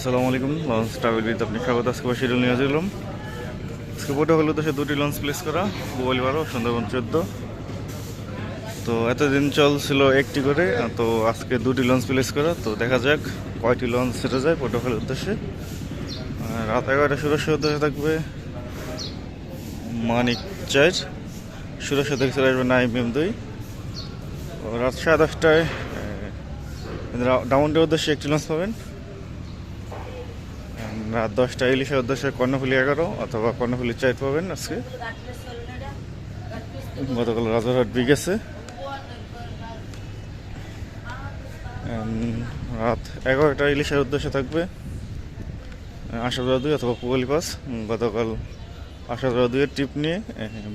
আসসালামু আলাইকুম launch travel বিদ আপনি স্বাগত। আজকে বা শিডিউল নিয়ে আসলাম আজকে বোটে হলো দেশে দুটি লঞ্চ প্লেস করা গোয়ালি বারো সুন্দরবন চোদ্দ। তো এতদিন চলছিল একটি করে, তো আজকে দুটি লঞ্চ প্লেস করা। তো দেখা যাক কয়টি লঞ্চ সেটা যায় পটুয়াখালীর উদ্দেশ্যে। রাত এগারোটা সুরক্ষা উদ্দেশ্যে থাকবে মানিক চার সুরক্ষা থেকে চলে আসবে নাইম এম দুই। রাত সাড়ে দশটায় ডাউনটের উদ্দেশ্যে একটি লঞ্চ পাবেন। রাত দশটা ইলিশের উদ্দেশ্যে কর্ণফুলি এগারো অথবা কর্ণফুলি চার পাবেন আজকে। গতকাল রাজারহাট বি গেছে রাত এগারোটা ইলিশের উদ্দেশ্যে থাকবে। আশাদুরা দুই অথবা পুগলি পাস গতকাল আশাদুরা দুইয়ের ট্রিপ নিয়ে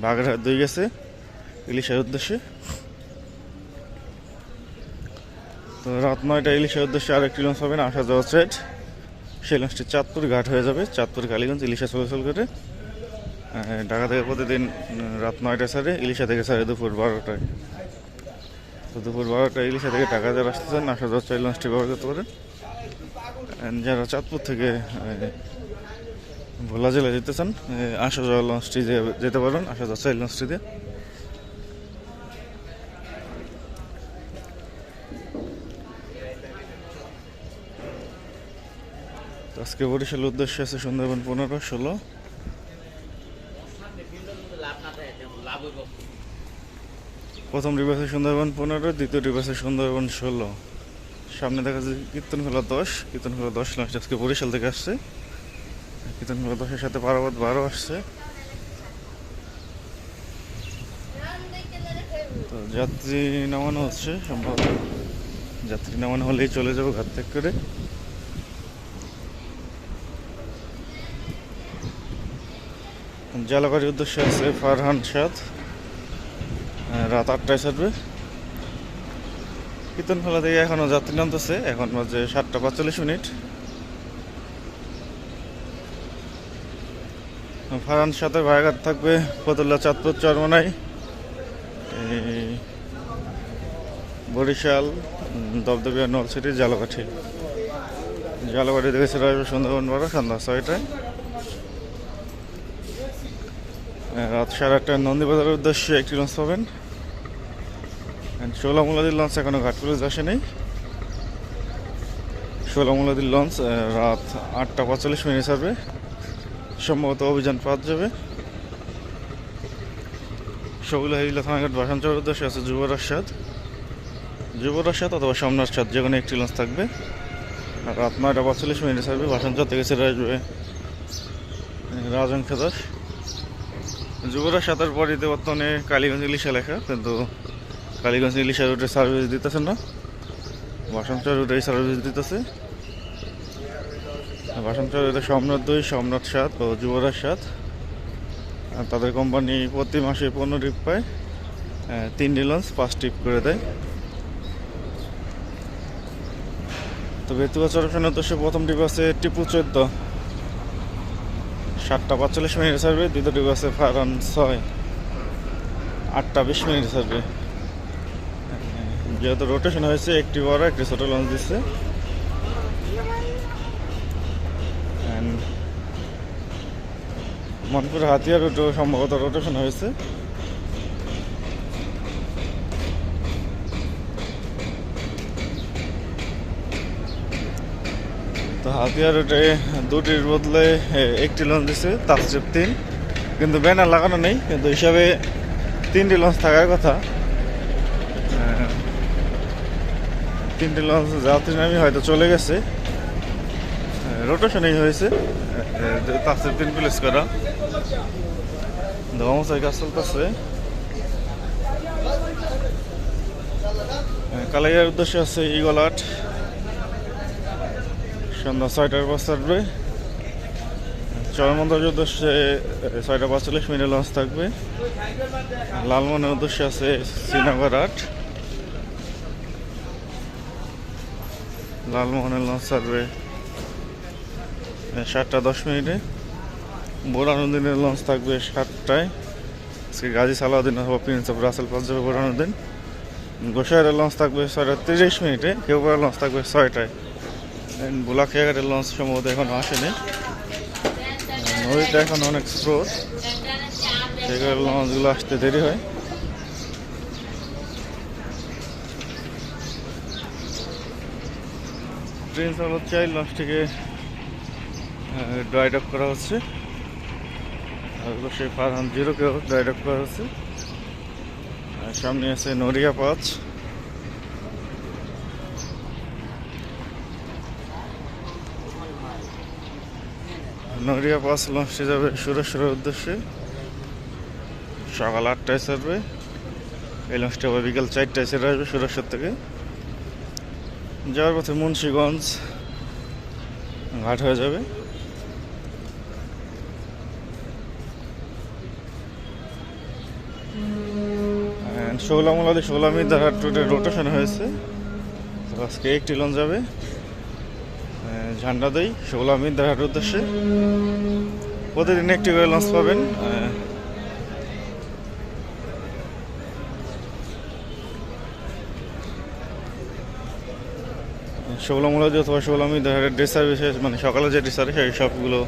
বাগেরহাট দুই গেছে ইলিশের উদ্দেশ্যে। তো রাত নয়টা ইলিশের উদ্দেশ্যে আরেকটি লঞ্চ পাবেন যাওয়া ট্রেড সেই লঞ্চটি চাঁদপুর ঘাট হয়ে যাবে। চাঁদপুর, কালীগঞ্জ, ইলিশা চলাচল করে ঢাকা থেকে প্রতিদিন রাত নয়টায় সারে, ইলিশা থেকে সারে দুপুর বারোটায়। তো দুপুর বারোটায় ইলিশা থেকে ঢাকা যারা আসতেছেন আসা যাওয়া এই লঞ্চটি ব্যবহার করতে পারেন। যারা চাঁদপুর থেকে ভোলা জেলায় যেতে চান আসা যাওয়া লঞ্চটি যেতে পারেন আসা যাওয়া এই লঞ্চটি দিয়ে। আজকে বরিশাল উদ্দেশ্যে আছে সুন্দরবন পনেরো, ষোলো। প্রথম ডিভাইসে সুন্দরবন পনেরো, দ্বিতীয় ডিভাইসে সুন্দরবন ষোলো। সামনে দেখা যাচ্ছে কীর্তনখোলা দশ কীর্তনখোলা দশ লাস্ট, আজকে বরিশাল থেকে আসছে। কীর্তনখোলা দশের সাথে পারাবাদ বারো আসছে। তো যাত্রী নামানো হচ্ছে, সম্ভবত যাত্রী নামানো হলেই চলে যাব ঘাট থেকে করে। জালাবাড়ির উদ্দেশ্যে আছে ফারহান সাদ রাত আটটায় ছাড়বে। কীর্তনখোলা থেকে এখনও যাত্রী নামতেছে। এখন বাজে সাতটা পাঁচচল্লিশ মিনিট। ফারহান সাথে ভাড়াঘাট থাকবে ফতুল্লা চাঁদপুর চরমনাই। বরিশাল দবদবিয়া নলছিটি জালকাঠি জালকাঠি থেকে আসবে সুন্দরবন বড়, সন্ধ্যা ছয়টায়। রাত সাড়ে আটটায় নন্দীবাজারের উদ্দেশ্যে একটি লঞ্চ পাবেন। ষোলামুলাদির লঞ্চ এখনও ঘাটপুলিশ আসেনি ষোলামুলাদির লঞ্চ রাত আটটা পঁয়তাল্লিশ মিনিট ছাড়বে। সম্ভবত অভিযান পাওয়া যাবে। সবুলা হিলা থানাঘাট বাসাঞ্চলের উদ্দেশ্যে আছে যুবরাজ সাদ যুবরাজ সাদ অথবা সোমনাথ সাদ, যে কোনো একটি লঞ্চ থাকবে। রাত নয়টা পঁয়তাল্লিশ মিনিট ছাড়বে বাসাঞ্চল থেকে ছেড়ে আসবে রাজন খেদাস যুবরাজ সাঁতার পর পরিতে বর্তমানে কালীগঞ্জ ইলিশা লেখা, কিন্তু কালীগঞ্জ ইলিশা রুটে সার্ভিস দিতেছে না। বাসন্তর রুটে সার্ভিস দিতেছে। বাসন্তর রুটে সোমনাথ দুই সোমনাথ সাত ও যুবরাজ সাত। তাদের কোম্পানি প্রতি মাসে পনেরো ট্রিপ পায় তিনটি লঞ্চ পাঁচ ট্রিপ করে দেয়। তো বেতুয়া চরফের উদ্দেশ্যে প্রথম ট্রিপ আছে টিপু চোদ্দ। সাতটা পাঁচচল্লিশ মিনিট সার্ভে দুটো ট্রিপ আছে ফারান ছয়। আটটা বিশ মিনিট সার্ভে যেহেতু রোটেশন হয়েছে, একটি বড়, একটি ছোট লঞ্চ দিচ্ছে মনপুর হাতিয়ার রুটও সম্ভবত রোটেশন হয়েছে। তো হাতিয়ার রুটে দুটির বদলে একটি লঞ্চ দিছে তাস্ট্রিপ তিন। কিন্তু ব্যানার লাগানো নেই, কিন্তু হিসাবে তিনটি লঞ্চ থাকার কথা। তিনটি লঞ্চ যাত্রী নামি হয়তো চলে গেছে। রোটেশনই হয়েছে। তাস্ট্রিপ তিন প্লেস করা। ধর্মসাই কাজ চলতেছে। কালাইয়ার উদ্দেশ্যে আছে ইগল আট। সন্ধ্যা ছয়টার পর ছাড়বে চরমন্দার উদ্দেশ্যে ছয়টা পাঁচচল্লিশ মিনিট লঞ্চ থাকবে। লালমনের উদ্দেশ্যে আছে শ্রীনগর আট লালমোহনের লঞ্চ এ, সাতটা দশ মিনিটে। বোরানুদ্দিনের লঞ্চ থাকবে সাতটায়। আজকে গাজী সালাউদ্দিন অথবা প্রিন্স অফ রাসেল পাস যাবে বোরানুদ্দিন গোসাইয়ের লঞ্চ থাকবে ছয়টা তিরিশ মিনিটে কেউ লঞ্চ থাকবে ছয়টায়। বুলাখিয়াঘাটের লঞ্চ সম্ভবত এখনও আসেনি। নদীতে এখন অনেক স্রোত। কারণে লঞ্চগুলো আসতে দেরি হয়। ট্রেন চালাচ্ছে এই লঞ্চটিকে ড্রাই ডক করা হচ্ছে। আর সেই ফারহান জিরোকেও ড্রাই ডক করা হচ্ছে। সামনে আছে নড়িয়া পাঁচ নড়িয়া পাঁচ লঞ্চটি যাবে সুরেশ্বরের উদ্দেশ্যে। সকাল আটটায় ছাড়বে। এই লঞ্চটি আবার বিকাল চারটায় ছেড়ে আসবে সুরেশ্বর থেকে। যাওয়ার পথে মুন্সীগঞ্জ ঘাট হয়ে যাবে। ষোলা মোলাদি ষোলা মিদার হাট রুটে রোটেশন হয়েছে। আজকে একটি লঞ্চ যাবে। ঝান্ডা দেই ষোলা মিদার হাটের উদ্দেশ্যে। প্রতিদিন একটি করে লঞ্চ পাবেন ষোলো মোলাদি অথবা ষোলো মিদার হাটের ডে সার্ভিসে মানে সকালে যে ডে সার্ভিস সেই সবগুলো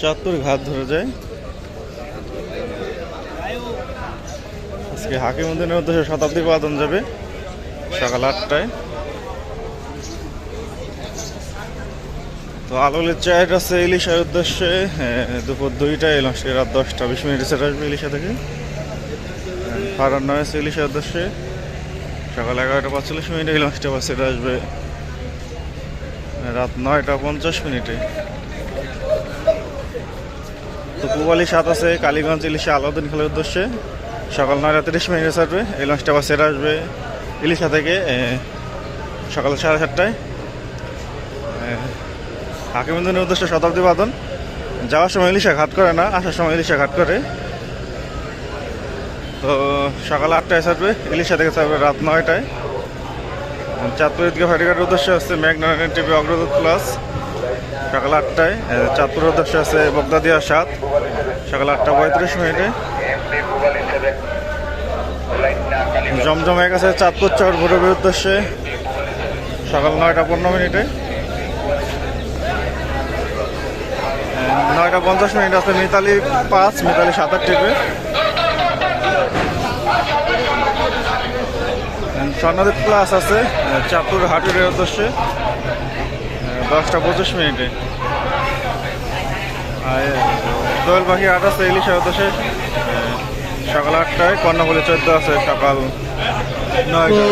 চাঁদপুর ঘাত ধরে যায়। আজকে হাকিমুদ্দিনের উদ্দেশ্যে শতাব্দী বাদন যাবে, সকাল আটটায়। তো আলোলের চায়ের আছে ইলিশার উদ্দেশ্যে দুপুর দুইটায় এলাম সে রাত দশটা, বিশ মিনিটে সেটা আসবে ইলিশা থেকে। ফারান নয় আছে ইলিশার উদ্দেশ্যে। সকাল এগারোটা পাঁচচল্লিশ মিনিটে এই লঞ্চটা বাস সেটা আসবে রাত নয়টা পঞ্চাশ মিনিটে। তো পুবালি সাত আছে, কালীগঞ্জ ইলিশা আলাউদ্দিন খেলার উদ্দেশ্যে। সকাল নয়টা তিরিশ মিনিটে ছাড়বে এই লঞ্চটা আবার সেরা আসবে ইলিশা থেকে সকাল সাড়ে সাতটায়। হাকিমুদ্দিনের উদ্দেশ্যে শতাব্দী বাদন। যাওয়ার সময় ইলিশা ঘাট করে না, আসার সময় ইলিশা ঘাট করে। তো সকাল আটটায় ছাড়বে, ইলিশা থেকে ছাড়বে রাত নয়টায়। চাঁদপুর ঈদগাহ ফেরিঘাটের উদ্দেশ্যে হচ্ছে ম্যাগনারায়ণ টিভি অগ্রদূত প্লাস। সকাল আটটায় চাঁদপুরের উদ্দেশ্যে আছে বগদাদিয়া সাত। সকাল আটটা পঁয়ত্রিশ মিনিটে। জমজম এক আছে চাঁদপুর চর ভৈরবের উদ্দেশ্যে। সকাল নয়টা পনেরো মিনিটে। নয়টা পঞ্চাশ মিনিট আছে মিতালি পাঁচ মিতালি সাত সাতার টিপে। স্বর্ণদ্বীপ প্লাস আছে চাঁদপুর হাটুরের উদ্দেশ্যে দশটা পঁচিশ মিনিটে। আর দোয়েল পাখি আট আছে ইলিশের উদ্দেশ্যে সকাল আটটায় কর্ণফুলি চোদ্দ আছে সকাল নয়টা।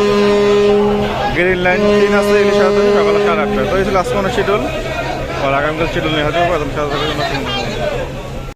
গ্রিন লাইন তিন আছে ইলিশের উদ্দেশ্যে সকাল সাড়ে আটটায়। তো এই ছিল আজকে শিডিউল। আর আগামীকাল শিডিউল নিয়ে হয়তো সাথে